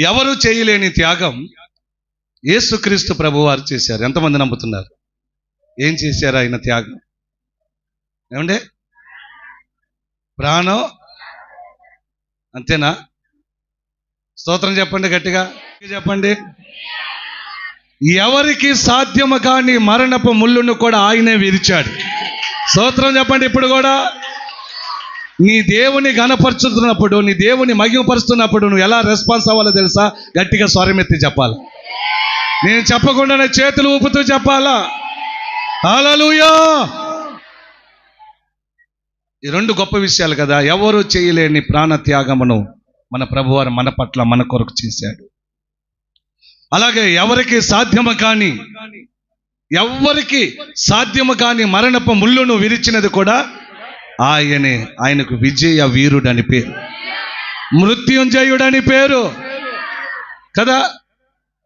ఎవరు చేయలేని త్యాగం యేసుక్రీస్తు ప్రభు వారు చేశారు. ఎంతమంది నమ్ముతున్నారు? ఏం చేశారు ఆయన త్యాగం? ఏమండే? ప్రాణం? అంతేనా? స్తోత్రం చెప్పండి గట్టిగా. చెప్పండి. ఎవరికి సాధ్యము కాని మరణపు ముళ్ళును కూడా ఆయనే విరిచాడు స్తోత్రం చెప్పండి ఇప్పుడు కూడా. నీ దేవుని గణపరుచుతున్నప్పుడు నీ దేవుని మగిమపరుస్తున్నప్పుడు నువ్వు ఎలా రెస్పాన్స్ అవ్వాలో తెలుసా? గట్టిగా స్వరమెత్తి చెప్పాలి. నేను చెప్పకుండానే చేతులు ఊపుతూ చెప్పాలా? హల్లెలూయా! ఈ రెండు గొప్ప విషయాలు కదా ఎవరు చేయలేని ప్రాణ త్యాగమును మన ప్రభువారు మన పట్ల మన కొరకు చేశాడు. అలాగే ఎవరికి సాధ్యము కాని ఎవరికి సాధ్యము కాని మరణపు ముళ్ళును విరిచినది కూడా ఆయనే ఆయనకు విజయ వీరుడని పేరు. మృత్యుంజయుడని పేరు. కదా?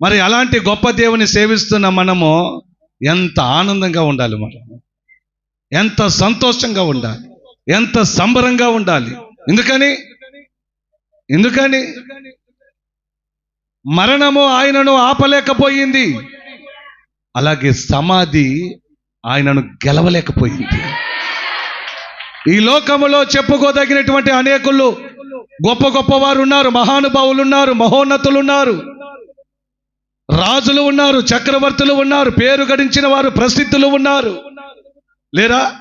మరి అలాంటి గొప్ప దేవుని సేవిస్తున్న మనము ఎంత ఆనందంగా ఉండాలి మనం ఎంత సంతోషంగా ఉండాలి? ఎంత సంబరంగా ఉండాలి? ఎందుకని? ఎందుకని? మరణము ఆయనను ఆపలేకపోయింది. అలాగే సమాధి ఆయనను గెలవలేకపోయింది. ఈ లోకములో చెప్పుకోదగినటువంటి అనేకులు గొప్ప గొప్ప వారు ఉన్నారు మహానుభావులు ఉన్నారు మహోన్నతులు ఉన్నారు రాజులు ఉన్నారు చక్రవర్తులు ఉన్నారు పేరు గడించిన వారు ప్రసిద్ధులు ఉన్నారు. లేరా?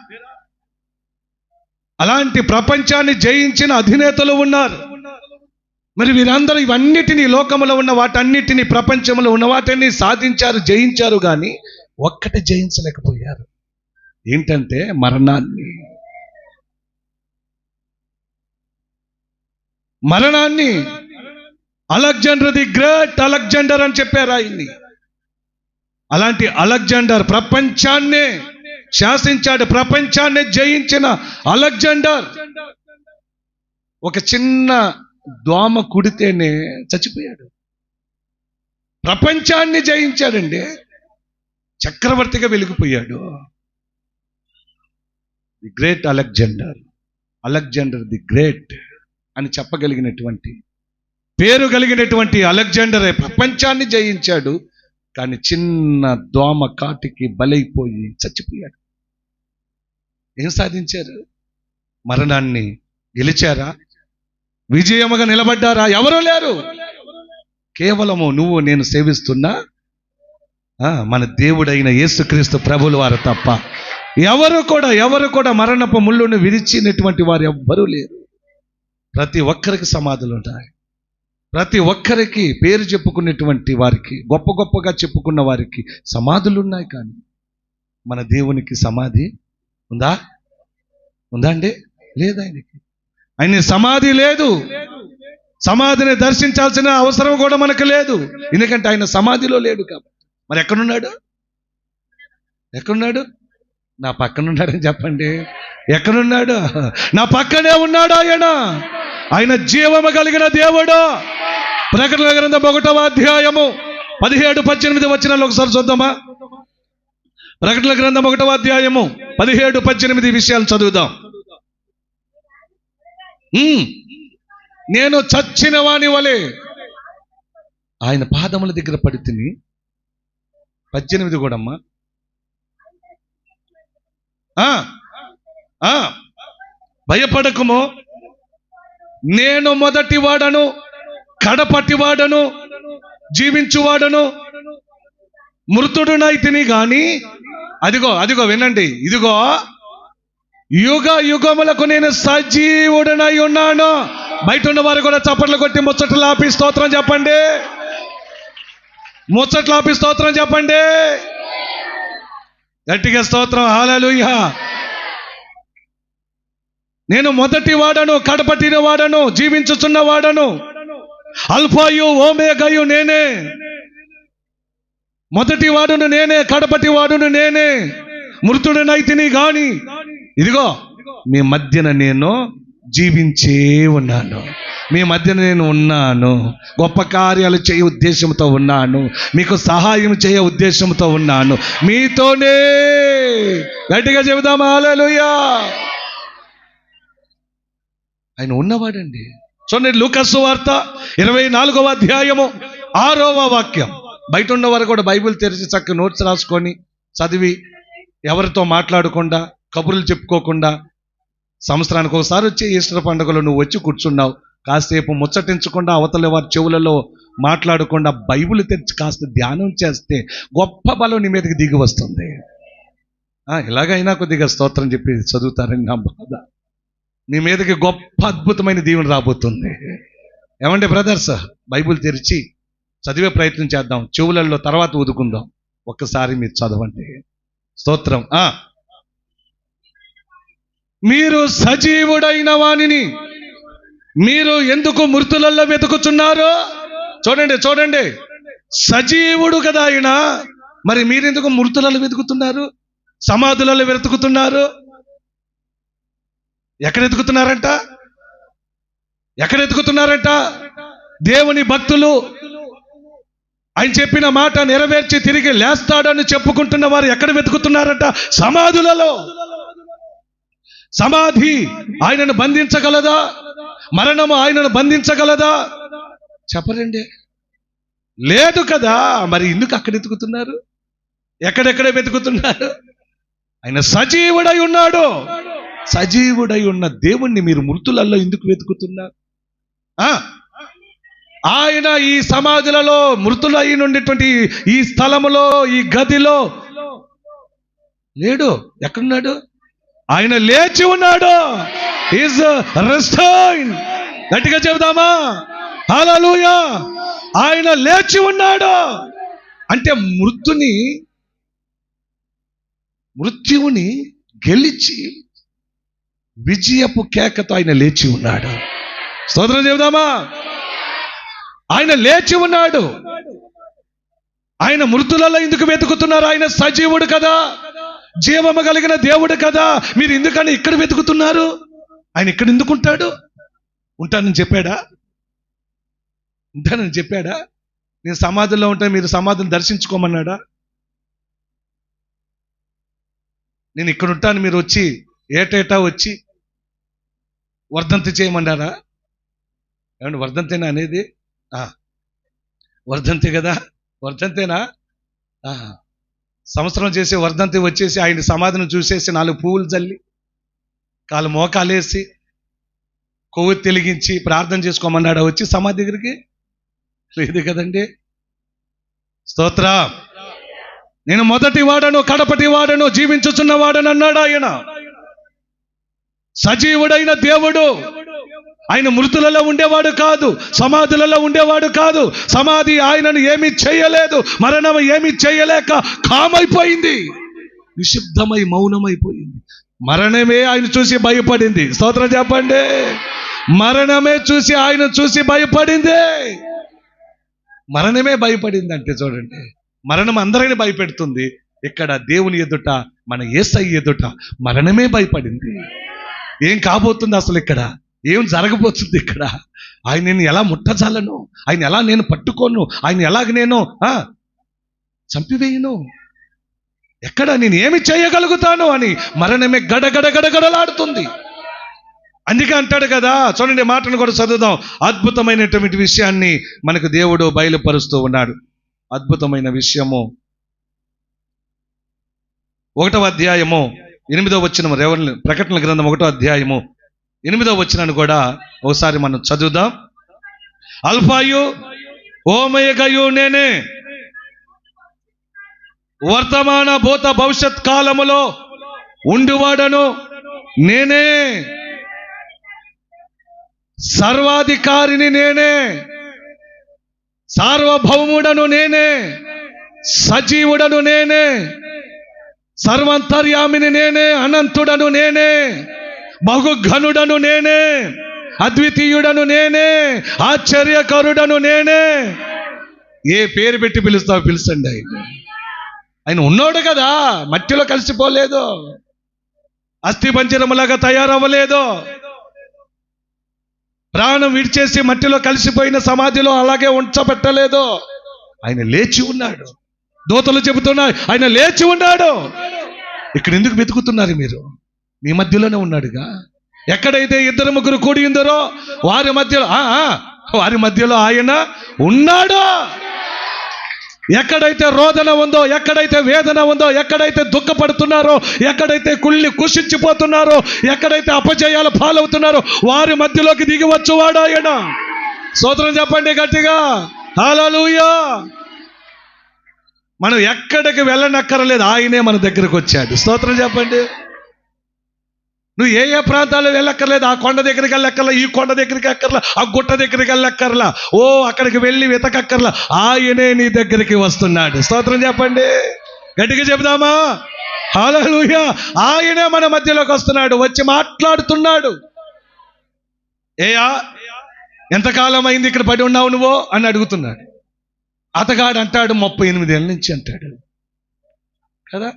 అలాంటి ప్రపంచాన్ని జయించిన అధినేతలు ఉన్నారు. మరి వీరందరూ ఇవన్నిటినీ లోకములో ఉన్న వాటన్నిటిని ప్రపంచంలో ఉన్న వాటిని సాధించారు జయించారు కానీ ఒక్కటి జయించలేకపోయారు. ఏంటంటే మరణాన్ని మరణాన్ని అలెగ్జాండర్ ది గ్రేట్ అలెగ్జాండర్ అని చెప్పారు ఆయన్ని. అలాంటి అలెగ్జాండర్ ప్రపంచాన్నే శాసించాడు ప్రపంచాన్ని జయించిన అలెగ్జాండర్. ఒక చిన్న దోమ కుడితేనే చచ్చిపోయాడు. ప్రపంచాన్ని జయించాడండి చక్రవర్తిగా వెలిగిపోయాడు. The great Alexander Alexander the great. అని చెప్పగలిగినటువంటి పేరు కలిగినటువంటి అలెగ్జాండరే ప్రపంచాన్ని జయించాడు కానీ చిన్న దోమ కాటికి బలైపోయి చచ్చిపోయాడు. ఏం సాధించారు? మరణాన్ని గెలిచారా? విజయముగా నిలబడ్డారా? ఎవరూ లేరు. కేవలము నువ్వు నేను సేవిస్తున్నా. ఆ, మన దేవుడైన యేసుక్రీస్తు ప్రభులు వారు తప్ప ఎవరు కూడా ఎవరు కూడా మరణపు ముళ్ళును విరిచినటువంటి వారు ఎవ్వరూ లేరు. ప్రతి ఒక్కరికి సమాధులు ఉంటాయి. ప్రతి ఒక్కరికి పేరు చెప్పుకునేటువంటి వారికి గొప్ప గొప్పగా చెప్పుకున్న వారికి సమాధులు ఉన్నాయి కానీ. మన దేవునికి సమాధి ఉందా? ఉందా అండి? లేదు ఆయనకి. ఆయన సమాధి లేదు. సమాధిని దర్శించాల్సిన అవసరం కూడా మనకు లేదు. ఎందుకంటే ఆయన సమాధిలో లేడు కాబట్టి. మరి ఎక్కడున్నాడు? ఎక్కడున్నాడు? నా పక్కన ఉన్నాడని చెప్పండి. ఎక్కడున్నాడు? నా పక్కనే ఉన్నాడు ఆయన. ఆయన జీవము కలిగిన దేవుడు. ప్రకటన గ్రంథం ఒకటవ అధ్యాయము పదిహేడు పద్దెనిమిది వచ్చినాలు ఒకసారి చూద్దామా? ప్రకటన గ్రంథం ఒకటవ అధ్యాయము పదిహేడు పద్దెనిమిది విషయాలు చదువుదాం. నేను చచ్చిన వాని వలె ఆయన పాదముల దగ్గర పడి తిని పద్దెనిమిది కూడా అమ్మా ఆ, ఆ, భయపడకము నేను మొదటి వాడను కడపటి వాడను జీవించువాడను. మృతుడునైతిని గాని అదిగో అదిగో వినండి ఇదిగో యుగ యుగములకు నేను సజీవుడనై ఉన్నాను. బయట ఉన్న వారు కూడా చప్పట్లు కొట్టి ముచ్చట్లు ఆపి స్తోత్రం చెప్పండి. ముచ్చట్లు ఆపి స్తోత్రం చెప్పండి. గట్టిగా స్తోత్రం హాలలుయ్యా నేను మొదటి వాడను కడపటిన వాడను జీవించుచున్న వాడను. అల్ఫాయు ఓమేగయు నేనే. మొదటి వాడును నేనే కడపటి వాడును నేనే. మృతుడనైతిని గాని. ఇదిగో మీ మధ్యన నేను జీవించే ఉన్నాను. మీ మధ్యన నేను ఉన్నాను. గొప్ప కార్యాలు చేయ ఉద్దేశంతో ఉన్నాను. మీకు సహాయం చేయ ఉద్దేశంతో ఉన్నాను. మీతోనే. గట్టిగా చెబుదామా? హల్లెలూయా. ఆయన ఉన్నవాడండి. చూడండి లూకస్సు వార్త ఇరవై నాలుగవ అధ్యాయము ఆరవ వాక్యం. బయట ఉన్నవారు కూడా బైబిల్ తెరిచి చక్కగా నోట్స్ రాసుకొని చదివి ఎవరితో మాట్లాడకుండా కబుర్లు చెప్పుకోకుండా సంవత్సరానికి ఒకసారి వచ్చే ఈస్టర్ పండుగలో నువ్వు వచ్చి కూర్చున్నావు. కాసేపు ముచ్చటించకుండా అవతల వారి చెవులలో మాట్లాడకుండా బైబిల్ తెరిచి కాస్త ధ్యానం చేస్తే గొప్ప బలం నీ మీదకి దిగి వస్తుంది. ఇలాగైనా కొద్దిగా స్తోత్రం చెప్పి చదువుతారని నా బాధ. నీ మీదకి గొప్ప అద్భుతమైన దీవెన రాబోతుంది. ఏమంటే బ్రదర్స్? బైబిల్ తెరిచి చదివే ప్రయత్నం చేద్దాం. చెవులలో తర్వాత ఊదుకుందాం. ఒక్కసారి మీరు చదవండి. స్తోత్రం. ఆ. మీరు సజీవుడైన వానిని మీరు ఎందుకు మృతులలో వెతుకుతున్నారు చూడండి చూడండి. సజీవుడు కదా ఆయన. మరి మీరెందుకు మృతులలో వెతుకుతున్నారు? సమాధులలో వెతుకుతున్నారు? ఎక్కడ ఎతుకుతున్నారంట ఎక్కడ ఎతుకుతున్నారంట దేవుని భక్తులు ఆయన చెప్పిన మాట నెరవేర్చి తిరిగి లేస్తాడని చెప్పుకుంటున్న వారు ఎక్కడ వెతుకుతున్నారంట? సమాధులలో. సమాధి ఆయనను బంధించగలదా? మరణము ఆయనను బంధించగలదా? చెప్పరండి. లేదు కదా మరి ఎందుకు అక్కడ వెతుకుతున్నారు? ఎక్కడెక్కడ వెతుకుతున్నారు? ఆయన సజీవుడై ఉన్నాడు. సజీవుడై ఉన్న దేవుణ్ణి మీరు మృతులలో ఎందుకు వెతుకుతున్నారు? ఆ? ఆయన ఈ సమాధులలో మృతులై ఉండేటువంటి ఈ స్థలములో ఈ గదిలో లేడు. ఎక్కడున్నాడు? ఆయన లేచి ఉన్నాడు. ఈజ్ రెస్టైన్ గట్టిగా చెబుదామా? హల్లెలూయా ఆయన లేచి ఉన్నాడు. అంటే మృతుని మృత్యువుని గెలిచి విజయపు కేకతో ఆయన లేచి ఉన్నాడు. స్తోత్రం చెబుదామా ఆయన లేచి ఉన్నాడు. ఆయన మృతులలో ఎందుకు వెతుకుతున్నారు? ఆయన సజీవుడు కదా? జీవము కలిగిన దేవుడు కదా? మీరు ఎందుకని ఇక్కడ వెతుకుతున్నారు? ఆయన ఇక్కడ ఎందుకు ఉంటాడు? ఉంటానని చెప్పాడా? ఉంటానని చెప్పాడా? నేను సమాధుల్లో ఉంటే మీరు సమాధిని దర్శించుకోమన్నాడా? నేను ఇక్కడ ఉంటాను మీరు వచ్చి ఏటేటా వచ్చి వర్ధంతి చేయమన్నారా ఏమండి వర్ధంతేనా అనేది? వర్ధంతి కదా? వర్ధంతేనా? సంవత్సరం చేసే వర్ధంతి వచ్చేసి ఆయన సమాధిని చూసేసి నాలుగు పువ్వులు చల్లి కాలు మోకాలేసి కొవ్వు తెలిగించి ప్రార్థన చేసుకోమన్నాడా వచ్చి సమాధి దగ్గరికి? లేదు కదండి. స్తోత్ర. నేను మొదటి వాడను కడపటి వాడను జీవించుచున్న వాడను అన్నాడు ఆయన. సజీవుడైన దేవుడు. ఆయన మృతులలో ఉండేవాడు కాదు సమాధులలో ఉండేవాడు కాదు. సమాధి ఆయనను ఏమి చేయలేదు మరణం ఏమి చేయలేక కామైపోయింది. నిశ్శబ్దమై మౌనమైపోయింది. మరణమే ఆయన చూసి భయపడింది. స్తోత్రం చెప్పండి. మరణమే చూసి ఆయన చూసి భయపడింది. మరణమే భయపడింది అంటే చూడండి. మరణం అందరిని భయపెడుతుంది. ఇక్కడ దేవుని ఎదుట మన ఏసై ఎదుట మరణమే భయపడింది. ఏం కాబోతుంది అసలు ఇక్కడ? ఏం జరగబోతుంది ఇక్కడ? ఆయన నేను ఎలా ముట్టజాలను? ఆయన ఎలా నేను పట్టుకోను? ఆయన ఎలాగ నేను ఆ, చంపివేయను? ఎక్కడ నేను ఏమి చేయగలుగుతాను అని మరణమే గడగడ గడగడలాడుతుంది అందుకే అంటాడు కదా చూడండి మాటను కూడా చదువుదాం. అద్భుతమైనటువంటి విషయాన్ని మనకు దేవుడు బయలుపరుస్తూ ఉన్నాడు. అద్భుతమైన విషయము. ఒకటవ అధ్యాయము. ఎనిమిదో వచ్చిన రేవల్ ప్రకటన గ్రంథం ఒకటో అధ్యాయము. ఎనిమిదో వచ్చినాను కూడా ఒకసారి మనం చదువుదాం. అల్ఫాయు ఓమయగయు నేనే. వర్తమాన భూత భవిష్యత్ కాలములో ఉండువాడను నేనే. సర్వాధికారిని నేనే. సార్వభౌముడను నేనే. సజీవుడను నేనే. సర్వంతర్యామిని నేనే అనంతుడను నేనే బహుఘనుడను నేనే అద్వితీయుడను నేనే ఆశ్చర్యకరుడను నేనే. ఏ పేరు పెట్టి పిలుస్తావు పిలుచండి ఆయన. ఆయన ఉన్నాడు కదా మట్టిలో కలిసిపోలేదు అస్థి పంజరములాగా తయారవ్వలేదు. ప్రాణం విడిచేసి మట్టిలో కలిసిపోయిన సమాధిలో అలాగే ఉంచబెట్టలేదు. ఆయన లేచి ఉన్నాడు. దూతలు చెబుతున్నాయి. ఆయన లేచి ఉన్నాడు. ఇక్కడ ఎందుకు వెతుకుతున్నారు మీరు? మీ మధ్యలోనే ఉన్నాడుగా. ఎక్కడైతే ఇద్దరు ముగ్గురు కూడి ఉందరో వారి మధ్యలో వారి మధ్యలో ఆయన ఉన్నాడు. ఎక్కడైతే రోదన ఉందో ఎక్కడైతే వేదన ఉందో ఎక్కడైతే దుఃఖపడుతున్నారో ఎక్కడైతే కుళ్ళి కుషించిపోతున్నారో ఎక్కడైతే అపజయాలు పాలవుతున్నారో వారి మధ్యలోకి దిగి వాడు ఆయన. సోదరం చెప్పండి గట్టిగా. హల్లెలూయా. మనం ఎక్కడికి వెళ్ళనక్కర్లేదు ఆయనే మన దగ్గరకు వచ్చాడు. స్తోత్రం చెప్పండి. నువ్వు ఏ ఏ ప్రాంతాల్లో వెళ్ళక్కర్లేదు ఆ కొండ దగ్గరికి వెళ్ళక్కర్లా ఈ కొండ దగ్గరికి ఎక్కర్లా ఆ గుట్ట దగ్గరికి వెళ్ళక్కర్లా ఓ అక్కడికి వెళ్ళి వెతకక్కర్లా ఆయనే నీ దగ్గరికి వస్తున్నాడు. స్తోత్రం చెప్పండి. గట్టిగా చెబుదామా? హల్లెలూయా! ఆయనే మన మధ్యలోకి వస్తున్నాడు వచ్చి మాట్లాడుతున్నాడు. ఏయా ఎంతకాలం అయింది ఇక్కడ పడి ఉన్నావు నువ్వు? అని అడుగుతున్నాడు. అతగాడు అంటాడు ముప్పై ఎనిమిది ఏళ్ళ నుంచి అంటాడు. కదా?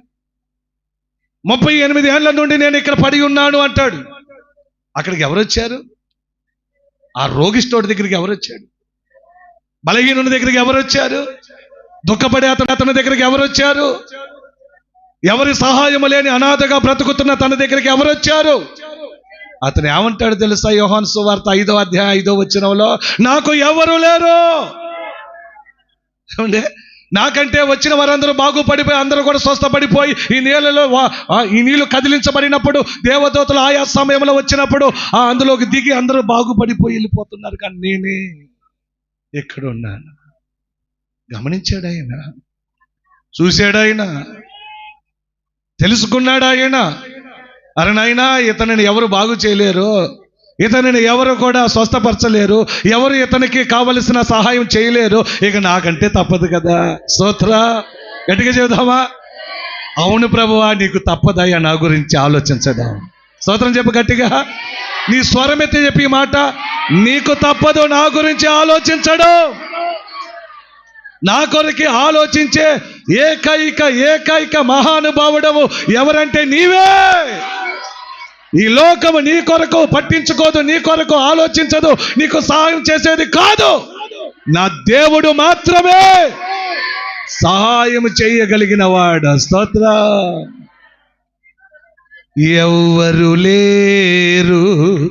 ముప్పై ఎనిమిది ఏళ్ళ నుండి నేను ఇక్కడ పడి ఉన్నాను అంటాడు. అక్కడికి ఎవరు వచ్చారు ఆ రోగిష్టోడి దగ్గరికి ఎవరు వచ్చాడు బలహీనుని దగ్గరికి ఎవరు వచ్చారు దుఃఖపడే అతను అతని దగ్గరికి ఎవరు వచ్చారు ఎవరి సహాయము లేని అనాథగా బ్రతుకుతున్న తన దగ్గరికి ఎవరు వచ్చారు అతను ఏమంటాడు తెలుసా? యోహాన్ సువార్త ఐదో అధ్యాయం ఐదో వచ్చినంలో నాకు ఎవరు లేరు? ఏమంటే నాకంటే వచ్చిన వారందరూ బాగుపడిపోయి అందరూ కూడా స్వస్థపడిపోయి ఈ నీళ్ళలో వా- ఆ, ఈ నీళ్ళు కదిలించబడినప్పుడు దేవదూతలు ఆయా సమయంలో వచ్చినప్పుడు ఆ అందులోకి దిగి అందరూ బాగుపడిపోయి వెళ్ళిపోతున్నారు. కానీ నేనే ఎక్కడ ఉన్నాను గమనించాడు ఆయన. చూశాడు ఆయన. తెలుసుకున్నాడు ఆయన. అరే నాయనా ఇతనిని ఎవరు బాగు చేయలేరు? ఇతనిని ఎవరు కూడా స్వస్థపరచలేరు ఎవరు ఇతనికి కావలసిన సహాయం చేయలేరు. ఇక నాకంటే తప్పదు కదా. స్తోత్ర. గట్టిగా చెబుదామా? అవును ప్రభువా నీకు తప్పదయ్యా నా గురించి ఆలోచించడం స్తోత్రం చెప్పు గట్టిగా. నీ స్వరం ఎత్తి చెప్పి మాట నీకు తప్పదు నా గురించి ఆలోచించడం. నా కొరకి ఆలోచించే ఏకైక ఏకైక మహానుభావుడము ఎవరంటే నీవే. ఈ లోకము నీ కొరకు పట్టించుకోదు నీ కొరకు ఆలోచించదు నీకు సహాయం చేసేది కాదు. నా దేవుడు మాత్రమే సహాయం చేయగలిగిన వాడు. స్తోత్ర. ఎవ్వరు లేరు.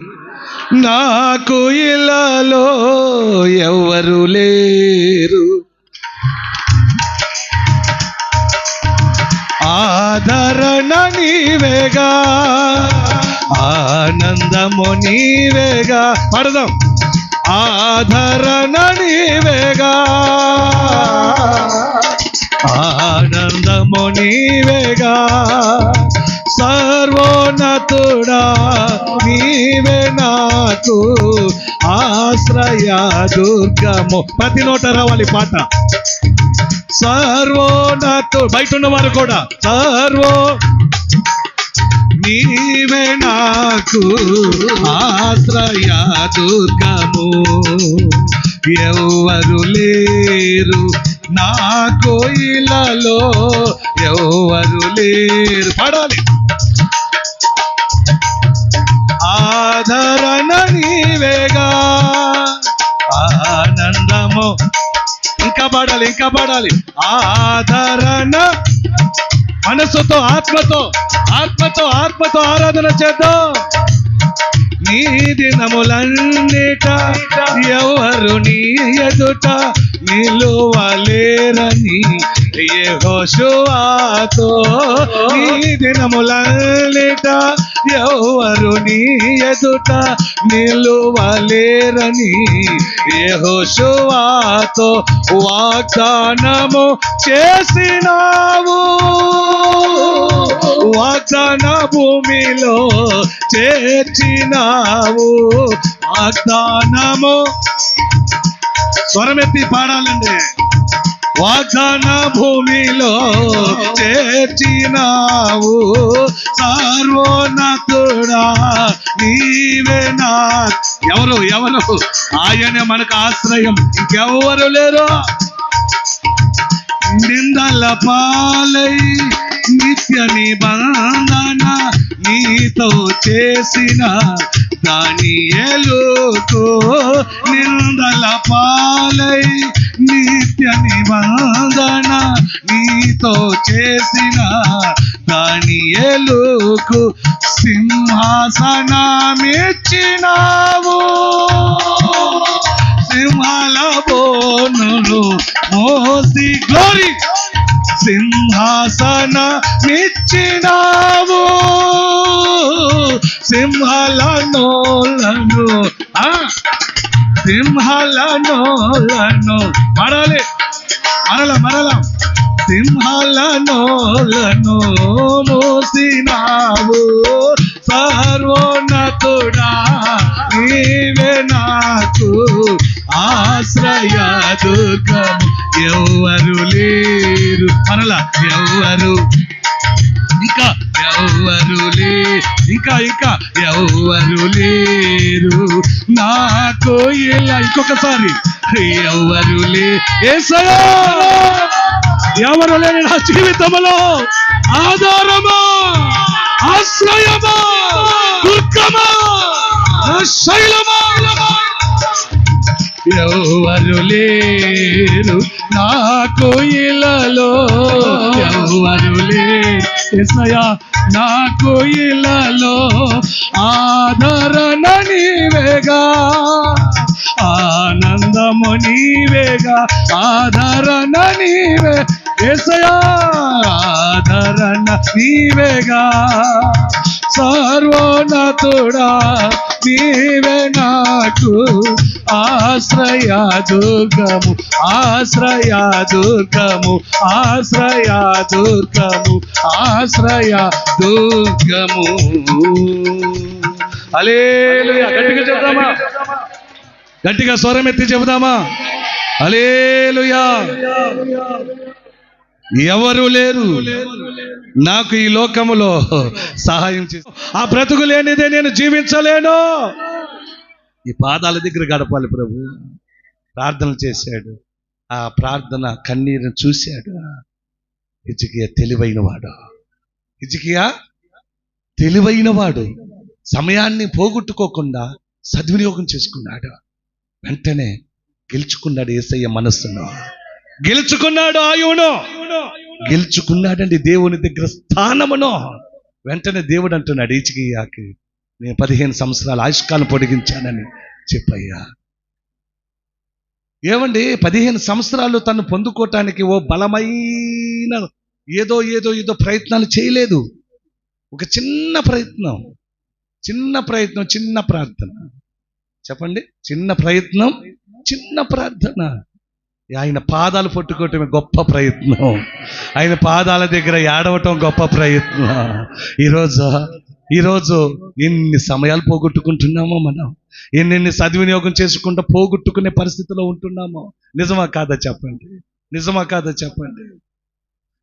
నాకు ఇలాలో ఎవ్వరు లేరు. ఆదరణ నీవేగా. ఆనందము నీవేగా. పడదాం. ఆధరణ నీవేగా. ఆనందము నీవేగా. సర్వోన్నతుడా నీవే నాకు ఆశ్రయ దుర్గము. ప్రతి నోట రావాలి పాట. సర్వోన్నతు బయట ఉన్నవారు కూడా. సర్వో నీవే నాకు ఆశ్రయ దుర్గము. ఎవ్వరు లేరు నా కోయిలలో. ఎవ్వరు లేరు. పడాలి. ఆదరణ నీవేగా. ఆనందము. ఇంకా పాడాలి ఇంకా పాడాలి. ఆదరణ మనసుతో ఆత్మతో ఆత్మతో ఆత్మతో ఆరాధన చేద్దాం. నీ దినములన్నిట ఎవరు నీ ఎదుట నిలువలేరని యెహోషువాతో నీ దినములన్నిట ఎవరు నీ ఎదుట నిలువలేరని యెహోషువాతో వాగ్దానము చేసినావు. వాగ్దాన భూమిలో చేర్చినావు వాగ్దానము స్వరమెత్తి పాడాలండి. వాగ్దాన భూమిలో చేర్చినావు. సర్వోన్నతుడా నీవే నా ఎవరు? ఎవరు? ఆయనే మనకు ఆశ్రయం. ఇంకెవరు లేరు? నిందల పాలై నిత్య నిబంధన నీతో చేసిన దాని ఎలుకో నిందల పాలై నిత్య నిబంధన నీతో చేసిన దానియేలుకు సింహాసనమిచ్చినావు. సింహాల బోనులు మోసి గ్లోరీ. సింహాసన నిచ్చినావు. సింహల నోలను సింహల నోలను మరలి మరల. మరల సింహల నోలను మోసినావు. సర్వోన్నతుడా నీవే నాకు ఆశ్రయ దుర్గము ఎవ్వరు లేరు. మరలా ఎవ్వరు ఇంకా ఎవ్వరు లే ఇంకా ఇంకా ఎవ్వరు లేరు. నాకు ఇలా ఇంకొకసారి. ఎవ్వరు లే ఏసయ్యా! ఎవరు లేని నా జీవితంలో ఆధారమా? ఆశ్రయమా? దుర్గమా? శైలమా? ఎవరు లేరు నాకు ఇలలో ఎవరు లేరు ఎస్నయా నాకు ఇలలో ఆదరణ నీవేగా ఆనందము నీవేగా ఆదరణ నీవే. ఎసయా ఆదరణ నీవేగా సర్వోన్నతుడా నీవే నాకు. ఆశ్రయ దుర్గము ఆశ్రయ దుర్గము ఆశ్రయ దుర్గము ఆశ్రయ దుర్గము. అలేలుయా గట్టిగా చెబుదామా? గట్టిగా స్వరం ఎత్తి చెబుదామా? అలేలుయా ఎవరు లేరు? నాకు ఈ లోకములో సహాయం చేసి ఆ బ్రతుకు లేనిదే నేను జీవించలేను. ఈ పాదాల దగ్గర గడపాలి ప్రభు. ప్రార్థనలు చేశాడు. ఆ ప్రార్థన కన్నీరుని చూశాడు. ఇజకియా తెలివైనవాడు. ఇజకియా తెలివైనవాడు. సమయాన్ని పోగొట్టుకోకుండా సద్వినియోగం చేసుకున్నాడు. వెంటనే గెలుచుకున్నాడు ఏసయ్య మనస్సును. గెలుచుకున్నాడు ఆయువును. గెలుచుకున్నాడండి దేవుని దగ్గర స్థానమును. వెంటనే దేవుడు అంటున్నాడు ఈచికియాకి నేను పదిహేను సంవత్సరాలు ఆయుష్కాలం పొడిగించానని చెప్పయ్యా. ఏమండి? పదిహేను సంవత్సరాలు తను పొందుకోవటానికి ఓ బలమైన ఏదో ఏదో ఏదో ప్రయత్నాలు చేయలేదు. ఒక చిన్న ప్రయత్నం చిన్న ప్రయత్నం చిన్న ప్రార్థన. చెప్పండి? చిన్న ప్రయత్నం చిన్న ప్రార్థన. ఆయన పాదాలు పట్టుకోవటమే గొప్ప ప్రయత్నం. ఆయన పాదాల దగ్గర ఏడవటం గొప్ప ప్రయత్నం. ఈరోజు ఈరోజు ఎన్ని సమయాలు పోగొట్టుకుంటున్నామో మనం? ఎన్నెన్ని సద్వినియోగం చేసుకుంటూ పోగొట్టుకునే పరిస్థితిలో ఉంటున్నామో? నిజమా కాదా చెప్పండి? నిజమా కాదా చెప్పండి?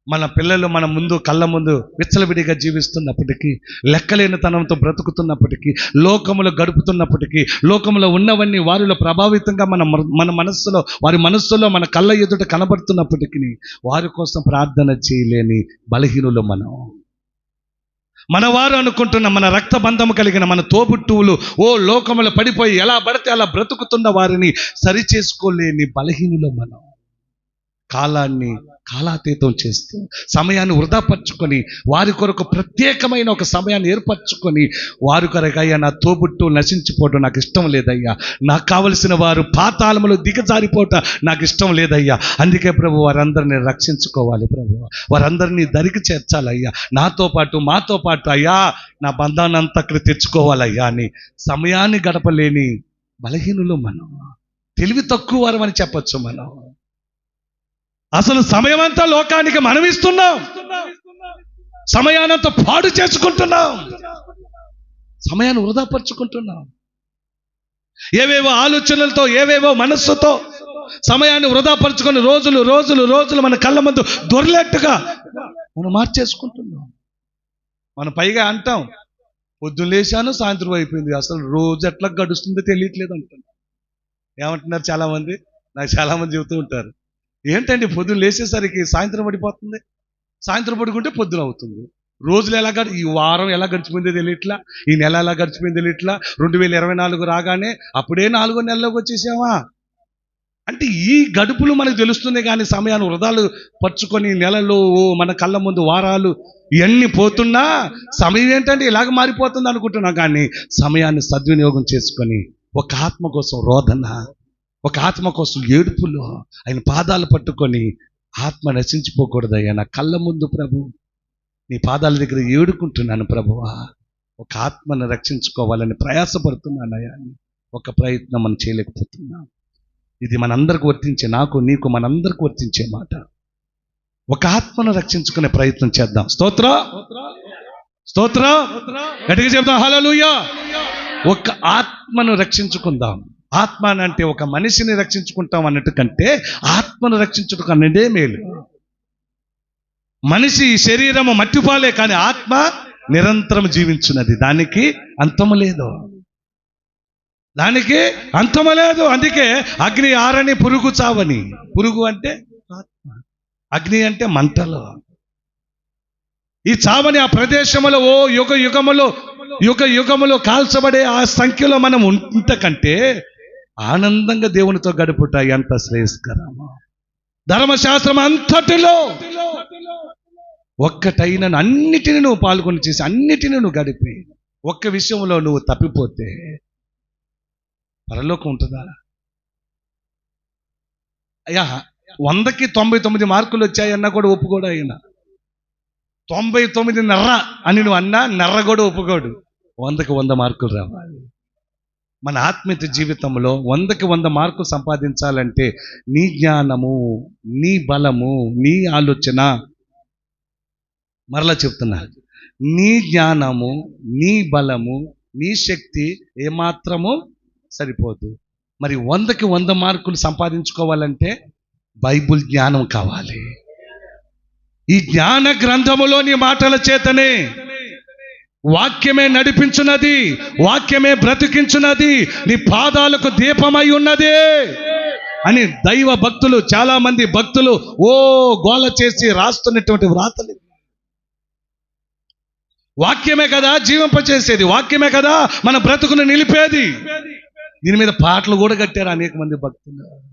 మన పిల్లలు మన ముందు కళ్ళ ముందు విచ్చలవిడిగా జీవిస్తున్నప్పటికీ లెక్కలేని తనంతో బ్రతుకుతున్నప్పటికీ లోకములో గడుపుతున్నప్పటికీ లోకములో ఉన్నవన్నీ వారిలో ప్రభావితంగా మన మన- మన మనస్సులో వారి మనస్సులో మన కళ్ళ ఎదుట కనబడుతున్నప్పటికీ వారి కోసం ప్రార్థన చేయలేని బలహీనులు మనం. మనవారు అనుకుంటున్న మన రక్త బంధము కలిగిన మన తోబుట్టువులు ఓ లోకములో పడిపోయి ఎలా పడితే అలా బ్రతుకుతున్న వారిని సరిచేసుకోలేని బలహీనులు మనం. కాలాన్ని కాలాతీతం చేస్తూ సమయాన్ని వృధాపరచుకొని వారి కొరకు ప్రత్యేకమైన ఒక సమయాన్ని ఏర్పరచుకొని వారి కొరకయ్యా నా తోబుట్టు నశించిపోవటం నాకు ఇష్టం లేదయ్యా. నాకు కావలసిన వారు పాతాళములో దిగజారిపోవటం నాకు ఇష్టం లేదయ్యా. అందుకే ప్రభు వారందరిని రక్షించుకోవాలి ప్రభు. వారందరినీ దరికి చేర్చాలయ్యా. నాతో పాటు మాతో పాటు అయ్యా నా బంధాన్ని అంతా అక్కడ తెచ్చుకోవాలయ్యా అని సమయాన్ని గడపలేని బలహీనులు మనం. తెలివి తక్కువ వారం అని చెప్పచ్చు మనం. అసలు సమయమంతా లోకానికి మనం ఇస్తున్నాం సమయానంతా పాడు చేసుకుంటున్నాం. సమయాన్ని వృధాపరుచుకుంటున్నాం ఏవేవో ఆలోచనలతో ఏవేవో మనస్సుతో సమయాన్ని వృధాపరుచుకొని రోజులు రోజులు రోజులు మన కళ్ళ ముందు దొరలేట్టుగా మనం మార్చేసుకుంటున్నాం. మనం పైగా అంటాం పొద్దున్న లేచాను సాయంత్రం అయిపోయింది. అసలు రోజు ఎట్లా గడుస్తుందో తెలియట్లేదు అంటున్నాం. ఏమంటున్నారు చాలామంది? నాకు చాలామంది చెబుతూ ఉంటారు. ఏంటండి పొద్దున్న లేచేసరికి సాయంత్రం పడిపోతుంది? సాయంత్రం పడుకుంటే పొద్దున అవుతుంది. రోజులు ఎలా గడి ఈ వారం ఎలా గడిచిపోయిందో తెలియట్లా? ఈ నెల ఎలా గడిచిపోయిందో తెలియట్లా? రెండు వేల ఇరవై నాలుగు రాగానే అప్పుడే నాలుగో నెలలోకి వచ్చేసామా? అంటే ఈ గడుపులు మనకు తెలుస్తుంది కానీ సమయాన్ని వృధాలు పరుచుకొని నెలలు ఓ మన కళ్ళ ముందు వారాలు ఇవన్నీ పోతున్నా సమయం ఏంటంటే ఇలాగ మారిపోతుంది అనుకుంటున్నాం కానీ సమయాన్ని సద్వినియోగం చేసుకొని ఒక ఆత్మ కోసం రోదన ఒక ఆత్మ కోసం ఏడుపులో ఆయన పాదాలు పట్టుకొని ఆత్మ నశించిపోకూడదయ్యా. నా కళ్ళ ముందు ప్రభు నీ పాదాల దగ్గర ఏడుకుంటున్నాను ప్రభువా. ఒక ఆత్మను రక్షించుకోవాలని ప్రయాసపడుతున్నానయ్యా. అని ఒక ప్రయత్నం మనం చేయలేకపోతున్నాం. ఇది మనందరికి వర్తించే నాకు నీకు మనందరికి వర్తించే మాట. ఒక ఆత్మను రక్షించుకునే ప్రయత్నం చేద్దాం. స్తోత్ర? స్తోత్ర? గట్టిగా చెప్తాం హలో ఒక ఆత్మను రక్షించుకుందాం. ఆత్మ అంటే ఒక మనిషిని రక్షించుకుంటాం అన్నట్టు కంటే ఆత్మను రక్షించుటకు అన్నదే మేలు. మనిషి శరీరము మట్టిపాలే కానీ ఆత్మ నిరంతరం జీవించున్నది. దానికి అంతము లేదు. దానికి అంతము లేదు. అందుకే అగ్ని ఆరని పురుగు చావని. పురుగు అంటే ఆత్మ. అగ్ని అంటే మంటలు. ఈ చావని ఆ ప్రదేశములో ఓ యుగ యుగములో యుగ యుగములో కాల్చబడే ఆ సంఖ్యలో మనం ఉంటకంటే ఆనందంగా దేవునితో గడుపుట ఎంత శ్రేయస్కరమా. ధర్మశాస్త్రం అంతటిలో ఒక్కటైన అన్నిటిని నువ్వు పాల్గొని చేసి అన్నిటిని నువ్వు గడిపి ఒక్క విషయంలో నువ్వు తప్పిపోతే పరలోకం ఉంటుందా? అయ్యా వందకి తొంభై తొమ్మిది మార్కులు వచ్చాయన్నా కూడా ఒప్పుకోడు ఆయన. తొంభై తొమ్మిది నర్ర అని నువ్వు అన్నా నర్ర కూడా ఒప్పుకోడు. వందకి వంద మార్కులు రావాలి. మన ఆత్మీయత జీవితంలో వందకి వంద మార్కులు సంపాదించాలంటే నీ జ్ఞానము నీ బలము నీ ఆలోచన. మరలా చెప్తున్నా నీ జ్ఞానము నీ బలము నీ శక్తి ఏమాత్రము సరిపోదు. మరి వందకి వంద మార్కులు సంపాదించుకోవాలంటే బైబుల్ జ్ఞానం కావాలి. ఈ జ్ఞాన గ్రంథములోని మాటల చేతనే వాక్యమే నడిపించున్నది వాక్యమే బ్రతికించున్నది నీ పాదాలకు దీపమై ఉన్నది అని దైవ భక్తులు చాలా మంది భక్తులు ఓ గోల చేసి రాస్తున్నటువంటి వ్రాతలు. వాక్యమే కదా జీవింపచేసేది వాక్యమే కదా మన బ్రతుకును నిలిపేది. దీని మీద పాటలు కూడా కట్టారు అనేక మంది భక్తులు.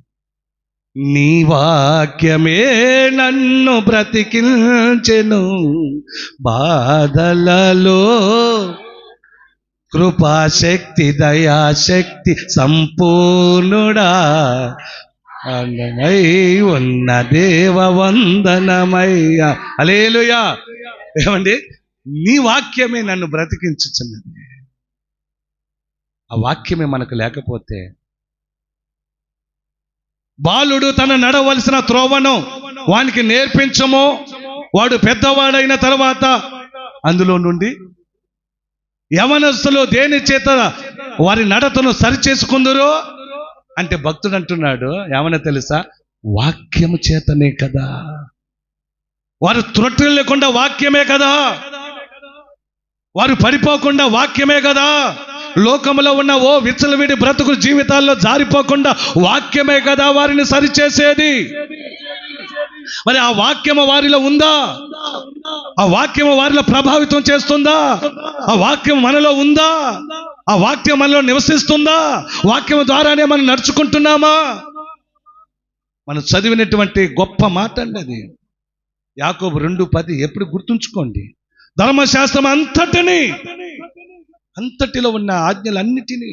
నీ వాక్యమే నన్ను బ్రతికించెను. బాధలలో కృపాశక్తి దయాశక్తి సంపూర్ణుడా. అందమై ఉన్న దేవ వందనమయ్యా. అలేలుయా ఏమండి? నీ వాక్యమే నన్ను బ్రతికించుచున్నది. ఆ వాక్యమే మనకు లేకపోతే బాలుడు తన నడవలసిన త్రోవను వానికి నేర్పించము వాడు పెద్దవాడైన తర్వాత అందులో నుండి యవనస్తులు దేని చేత వారి నడతను సరిచేసుకుందరు అంటే భక్తుడు అంటున్నాడు ఏమన్నా తెలుసా? వాక్యము చేతనే కదా. వారు త్రొట్టు లేకుండా వాక్యమే కదా. వారు పడిపోకుండా వాక్యమే కదా. లోకములో ఉన్న ఓ విచ్చలవిడి బ్రతుకు జీవితాల్లో జారిపోకుండా వాక్యమే కదా వారిని సరిచేసేది? మరి ఆ వాక్యము వారిలో ఉందా? ఆ వాక్యము వారిలో ప్రభావితం చేస్తుందా? ఆ వాక్యం మనలో ఉందా? ఆ వాక్యం మనలో నివసిస్తుందా? వాక్యం ద్వారానే మనం నడుచుకుంటున్నామా? మనం చదివినటువంటి గొప్ప మాట అండి అది. యాకోబు రెండు పది ఎప్పుడు గుర్తుంచుకోండి. ధర్మశాస్త్రం అంతటిని అంతటిలో ఉన్న ఆజ్ఞలన్నిటినీ